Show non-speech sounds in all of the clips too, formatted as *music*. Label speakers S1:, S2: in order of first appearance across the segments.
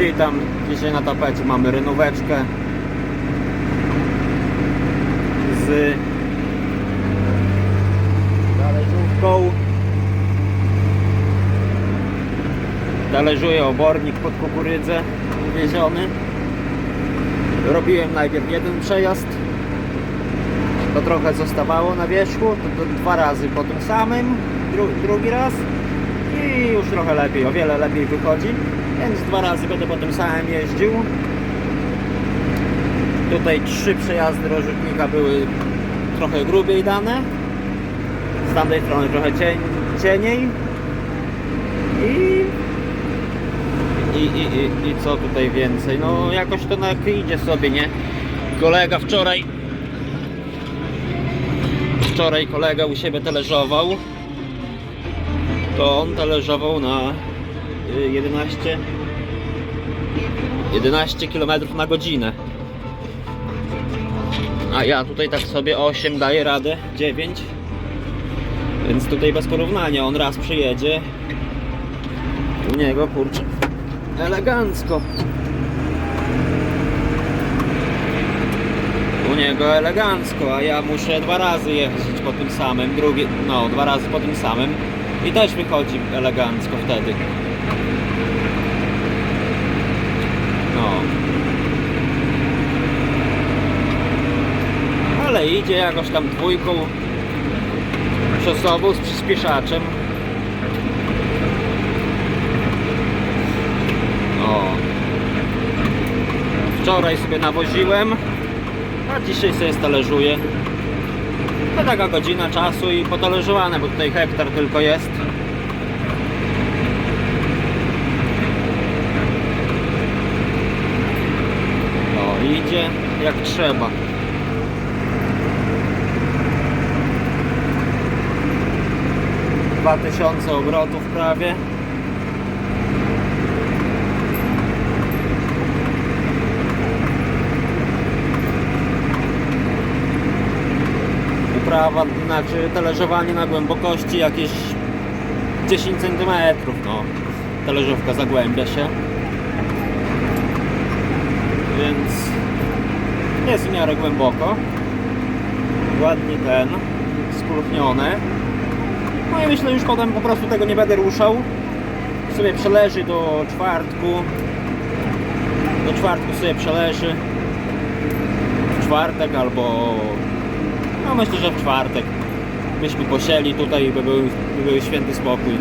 S1: Witam, dzisiaj na tapecie mamy renóweczkę z talerzówką. Talerzuje obornik pod kukurydzę wieziony. Robiłem najpierw jeden przejazd, to trochę zostawało na wierzchu, to, to dwa razy po tym samym, dru, drugi raz i już trochę lepiej, o wiele lepiej wychodzi, więc dwa razy będę po tym samym jeździł. Tutaj trzy przejazdy rozrzutnika były trochę grubiej dane, z tamtej strony trochę cień, cieniej i i, i, i, I co tutaj więcej? No jakoś to tak idzie sobie, nie? Kolega wczoraj Wczoraj kolega u siebie talerzował To on talerzował na y, 11 11 km na godzinę A ja tutaj tak sobie 8 daję radę 9 Więc tutaj bez porównania on raz przyjedzie u niego kurczę elegancko. U niego elegancko, a ja muszę dwa razy jeździć po tym samym, drugi, no dwa razy po tym samym i też wychodzi elegancko wtedy. No. Ale idzie jakoś tam dwójką przosową z przyspieszaczem. O. Wczoraj sobie nawoziłem, a dzisiaj sobie stalerzuję. To taka godzina czasu i potalerzowane, bo tutaj hektar tylko jest. O, idzie jak trzeba. Dwa tysiące obrotów prawie. uprawa, znaczy talerzowanie na głębokości jakieś 10 cm, no. Talerzówka zagłębia się. Więc jest w miarę głęboko. Ładnie ten spulchnione no i myślę już potem po prostu tego nie będę ruszał. Sobie przeleży do czwartku. Do czwartku sobie przeleży. W czwartek albo no myślę, że w czwartek. Byśmy posieli tutaj i by był, by był święty spokój.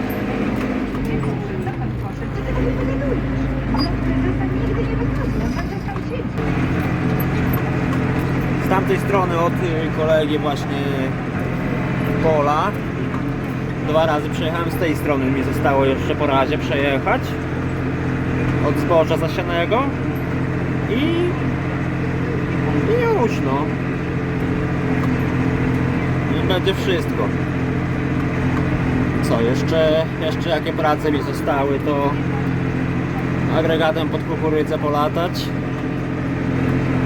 S1: Z tamtej strony od y, kolegi właśnie pola dwa razy przejechałem z tej strony mi zostało jeszcze po razie przejechać od zboża zasianego i i już no i będzie wszystko. Co, jeszcze, jeszcze jakie prace mi zostały, to agregatem pod kukurydzę polatać.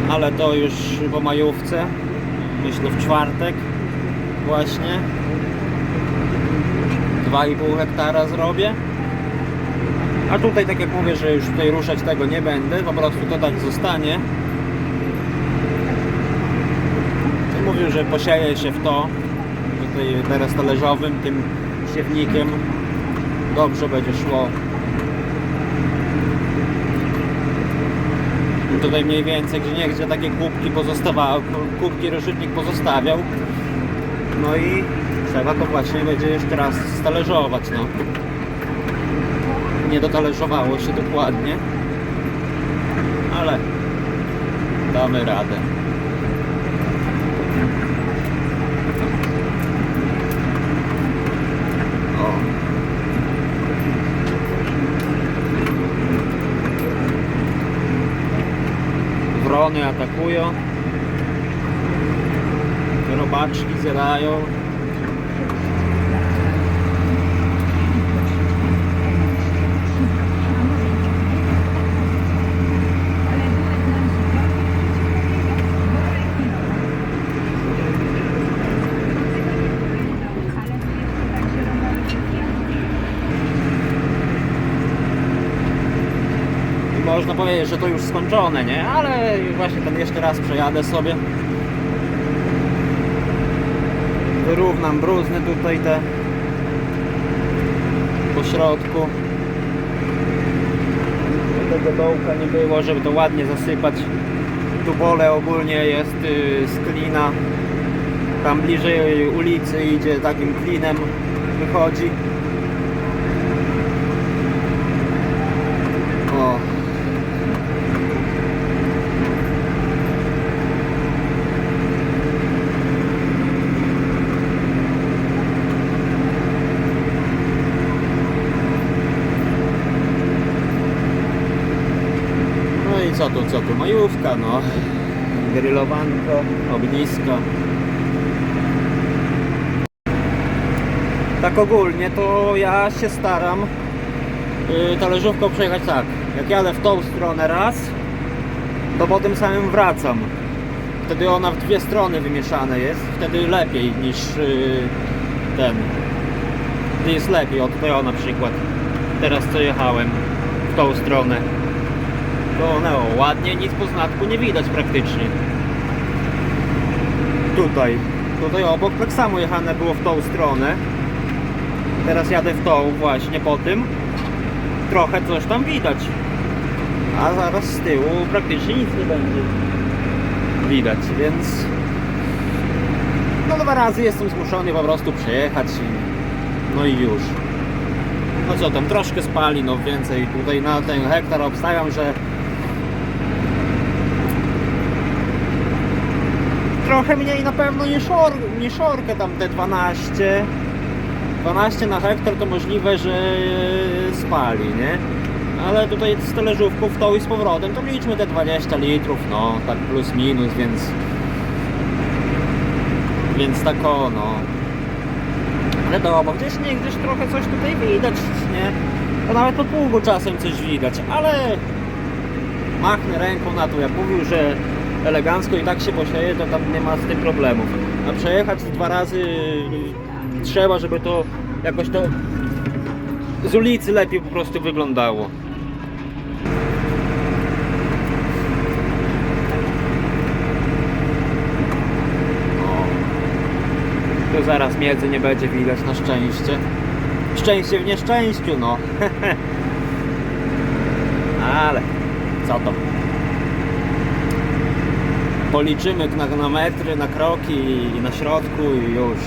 S1: Ale to już po majówce. Myślę w czwartek właśnie. 2,5 hektara zrobię. A tutaj tak jak mówię, że już tutaj ruszać tego nie będę, po prostu to tak zostanie. mówił, że posieje się w to tutaj teraz talerzowym, tym siewnikiem dobrze będzie szło I tutaj mniej więcej gdzie nie gdzie takie kubki pozostawały kubki rozrzutnik pozostawiał no i trzeba to właśnie będzie jeszcze raz stalerzować no nie dotalerzowało się dokładnie ale damy radę. Wrony atakują. Robaczki zjadają. Że to już skończone, nie? Ale właśnie ten jeszcze raz przejadę sobie. Wyrównam bruzny tutaj te po środku. Tego dołka nie było, żeby to ładnie zasypać. Tu pole ogólnie jest y, z klina. Tam bliżej ulicy idzie takim klinem wychodzi. O. No i co tu? Majówka, no. Grillowanko, ognisko. Tak ogólnie to ja się staram yy, talerzówką przejechać tak. Jak jadę w tą stronę raz, to po tym samym wracam. Wtedy ona w dwie strony wymieszane jest. Wtedy lepiej niż yy, ten. Wtedy jest lepiej. O tutaj o na przykład. Teraz co jechałem w tą stronę. To no, ładnie, nic po znatku nie widać praktycznie. Tutaj. Tutaj obok tak samo jechane było w tą stronę. Teraz jadę w tą właśnie po tym. Trochę coś tam widać. A zaraz z tyłu praktycznie nic nie będzie widać, więc no dwa razy jestem zmuszony po prostu przejechać no i już. No co tam, troszkę spali, no więcej tutaj na ten hektar obstawiam, że trochę mniej na pewno niż, or, niż orkę tam te 12 12 na hektar to możliwe, że spali, nie? Ale tutaj z talerzówką w tą i z powrotem to liczmy te 20 litrów, no tak plus minus, więc więc tak no ale dobra, gdzieś nie, gdzieś trochę coś tutaj widać, nie? To nawet po pługu czasem coś widać, ale machnę ręką na to, jak mówił, że elegancko i tak się posieje, to tam nie ma z tym problemów. A przejechać dwa razy y, trzeba, żeby to jakoś to z ulicy lepiej po prostu wyglądało. O. Tu zaraz miedzy nie będzie widać na szczęście. Szczęście w nieszczęściu, no. *laughs* Ale co to? Policzymy na, na metry, na kroki i na środku i już.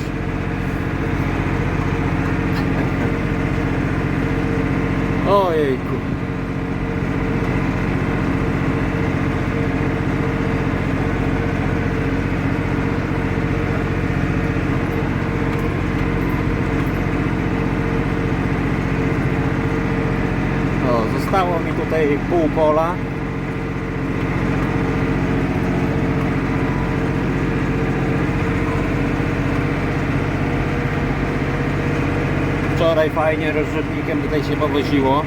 S1: *laughs* Ojejku. O, zostało mi tutaj pół pola. Wczoraj fajnie rozrzutnikiem tutaj się powoziło.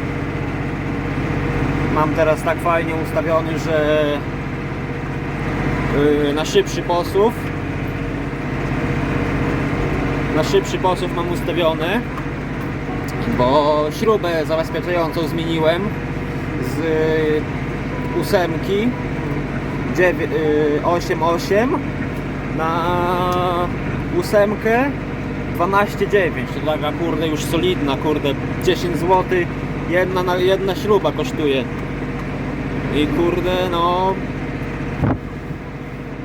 S1: Mam teraz tak fajnie ustawiony, że yy, na szybszy posuw na szybszy posuw mam ustawiony bo śrubę zabezpieczającą zmieniłem z y, ósemki 8.8 na ósemkę 12,9 to taka kurde już solidna kurde 10 zł jedna, na- jedna śruba kosztuje. I kurde no.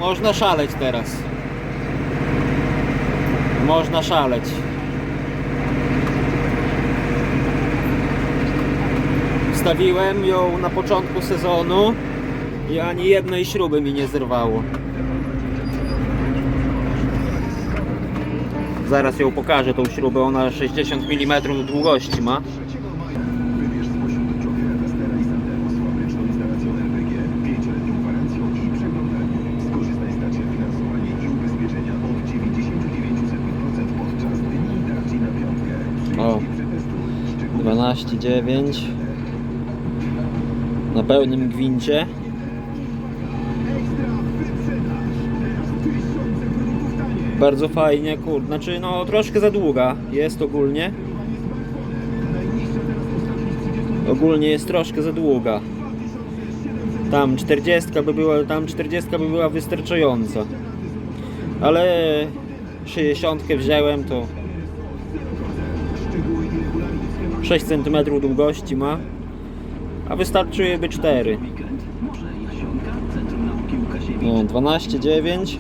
S1: Można szaleć teraz. Można szaleć. Wstawiłem ją na początku sezonu i ani jednej śruby mi nie zerwało. Zaraz ją pokażę tą śrubę, ona 60 mm długości ma.
S2: Wybierz spośród Jokera Westera i
S1: Bardzo fajnie, kurde, znaczy no troszkę za długa jest ogólnie.
S2: Najniższa teraz ostatnich 30
S1: Ogólnie jest troszkę za długa. Tam 40 by była, tam 40 by była wystarczająca. Ale 60 wziąłem to 6 cm długości ma, a wystarczyłyby 4. Nie, 12,9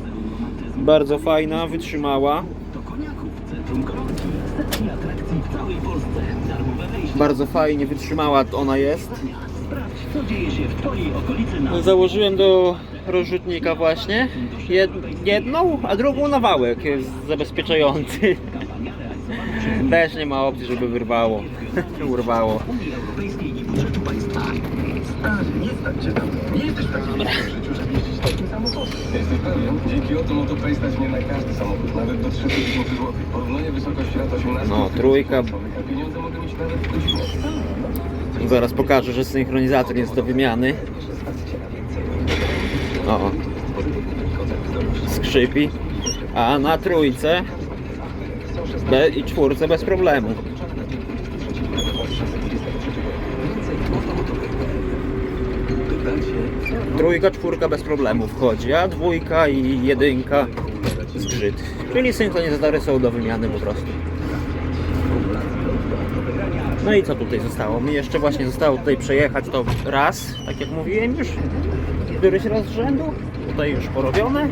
S1: Bardzo fajna, wytrzymała. Bardzo fajnie wytrzymała ona jest. Założyłem do rozrzutnika właśnie jed- jedną, a drugą na wałek jest zabezpieczający. Też nie ma opcji, żeby wyrwało. Urwało.
S2: Nie stać cię tam. Nie jesteś w takim miejscu w życiu, samochodem. Jesteś pewien? Dzięki Otto MotoPay stać mnie na każdy samochód, nawet do 3000 zł. Porównanie wysokości lat 18.
S1: No, trójka.
S2: A pieniądze mogę mieć nawet w godzinę.
S1: Zaraz pokażę, że synchronizator jest do wymiany. O, skrzypi. A na trójce i czwórce bez problemu. Trójka, czwórka bez problemu wchodzi, a dwójka i jedynka zgrzyt. Czyli synchronizatory są do wymiany po prostu. No i co tutaj zostało? Mi jeszcze właśnie zostało tutaj przejechać to raz, tak jak mówiłem już. Któryś raz z rzędu. Tutaj już porobione.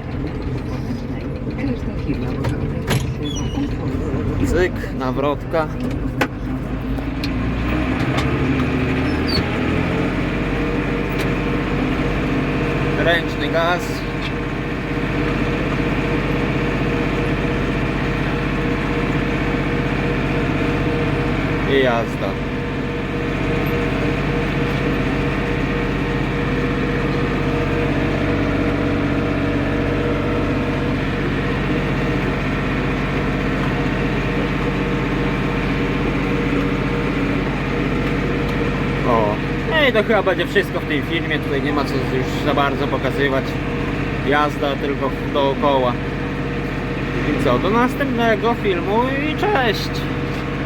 S1: Cyk, nawrotka. Ręczny gaz. I jazda. O, no i to chyba będzie wszystko w tym filmie. Tutaj nie ma co już za bardzo pokazywać. Jazda tylko dookoła. I co, do następnego filmu i cześć!